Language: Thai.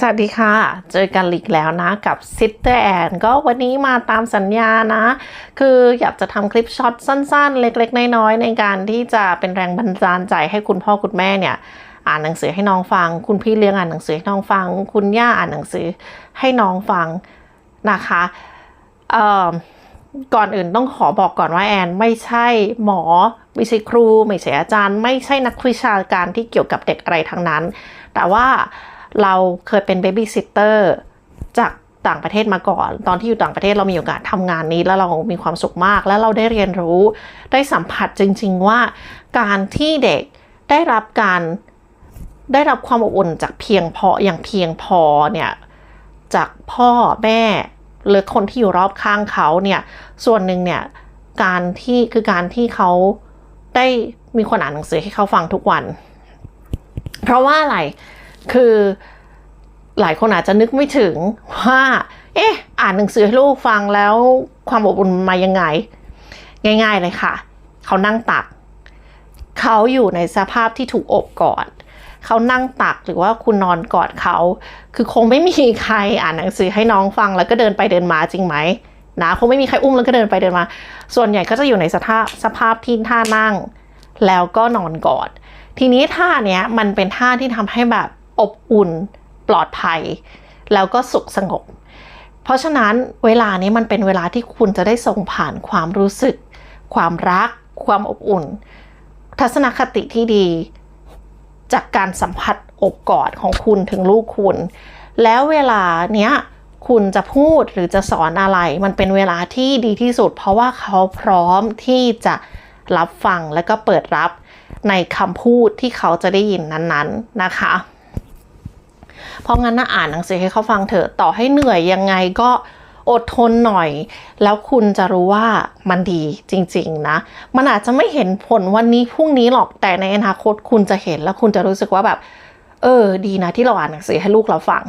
สวัสดีค่ะ เจอกันอีกแล้วนะกับซิสเตอร์แอนก็วันนี้มาตามสัญญานะ คืออยากจะทำคลิปช็อตสั้นๆ เล็กๆ น้อยๆ ในการที่จะเป็นแรงบันดาลใจให้คุณพ่อคุณแม่เนี่ย อ่านหนังสือให้น้องฟัง คุณพี่เลี้ยงอ่านหนังสือให้น้องฟัง คุณย่าอ่านหนังสือให้น้องฟังนะคะเอ่อก่อนอื่นต้องขอบอกก่อนว่าแอนไม่ใช่หมอ ไม่ใช่ครู ไม่ใช่อาจารย์ ไม่ใช่นักวิชาการที่เกี่ยวกับเด็กอะไรทั้งนั้น แต่ว่า เราเคยเป็นเบบี้ซิ t เตอร์จากต่างประเทศมาก่อน ตอนที่อยู่ต่างประเทศเรามีโอกาสทำงานนี้ แล้วเรามีความสุขมาก แล้วเราได้เรียนรู้ ได้สัมผัสจริง ๆ ว่าการที่เด็กได้รับการได้รับความอบอุ่นจากเพียงพออย่างเพียงพอเนี่ยจากพ่อแม่หรือคนที่อยู่รอบข้างเขาเนี่ยส่วนหนึ่งเนี่ยการที่คือการที่เขาได้มีคนอ่านหนังสือให้เขาฟังทุกวัน เพราะว่าอะไร คือหลายคนอาจจะนึกไม่ถึงว่า เอ๊ะ อ่านหนังสือให้ลูกฟังแล้วความอบอุ่นมายังไง ง่าย ๆเลยค่ะ เขานั่งตัก เขาอยู่ในสภาพที่ถูกอบกอดเขานั่งตักหรือว่าคุณนอนกอดเขา คือคงไม่มีใครอ่านหนังสือให้น้องฟังแล้วก็เดินไปเดินมาจริงไหมนะคงไม่มีใครอุ้มแล้วก็เดินไปเดินมา ส่วนใหญ่ก็จะอยู่ในสภาพสภาพที่ท่านั่ง แล้วก็นอนกอด ทีนี้ท่าเนี้ยมันเป็นท่าที่ทำให้แบบ อบอุ่น ปลอดภัย แล้วก็สุขสงบ เพราะฉะนั้นเวลานี้มันเป็นเวลาที่คุณจะได้ส่งผ่านความรู้สึก ความรัก ความอบอุ่น ทัศนคติที่ดี จากการสัมผัสอบกอดของคุณถึงลูกคุณ แล้วเวลาเนี้ยคุณจะพูดหรือจะสอนอะไร มันเป็นเวลาที่ดีที่สุด เพราะว่าเขาพร้อมที่จะรับฟังและก็เปิดรับในคำพูดที่เขาจะได้ยินนั้น ๆ นะคะ เพราะงั้นนะอ่านหนังสือให้เขาฟังเถอะต่อให้เหนื่อยยังไงก็อดทนหน่อย แล้วคุณจะรู้ว่ามันดีจริงๆนะ มันอาจจะไม่เห็นผลวันนี้พรุ่งนี้หรอกแต่ในอนาคตคุณจะเห็นแล้วคุณจะรู้สึกว่าแบบ เออ ดีนะที่เราอ่านหนังสือให้ลูกเราฟัง